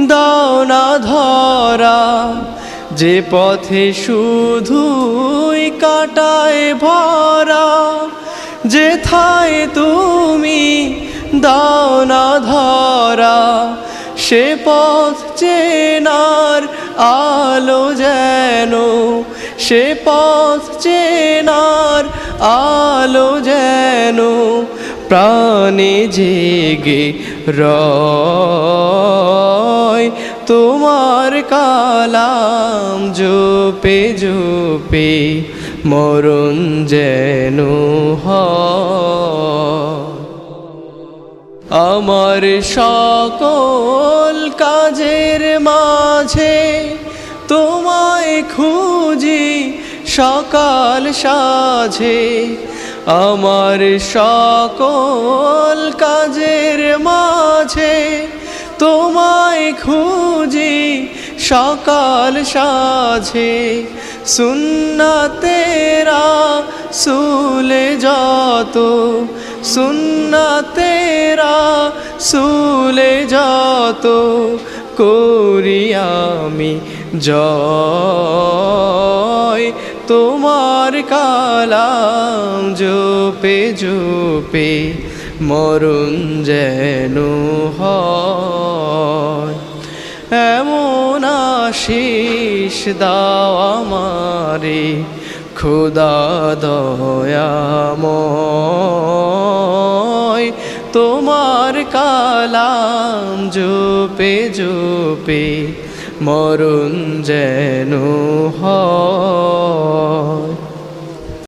দাও ধরা যে পথে শুধুই কাটায় ভরা, যেথায় তুমি দাও না ধরা সে পথ চেনার আলো যেন, সে পথ চেনার আলো যেন, প্রাণে জেগে রয়। তোমার কালাম জোপে জোপে মরণ যেন আমার সকল কাজের মাঝে তোমায় খুঁজি সকাল সাঝে। আমার সকল কাজের মাঝে তোমায় খুঁজি সকাল সাঝে সুন্না তেরা সুলে যত সুন্না তেরা সুলে যত করি আমি জয়। তোমার কালাম জোপে জোপে মরুন যেন হয়। এমন আশিস দাও খুদা দয়াময়। তোমার কালাম জুপে জুপে মরুন যেন হয়।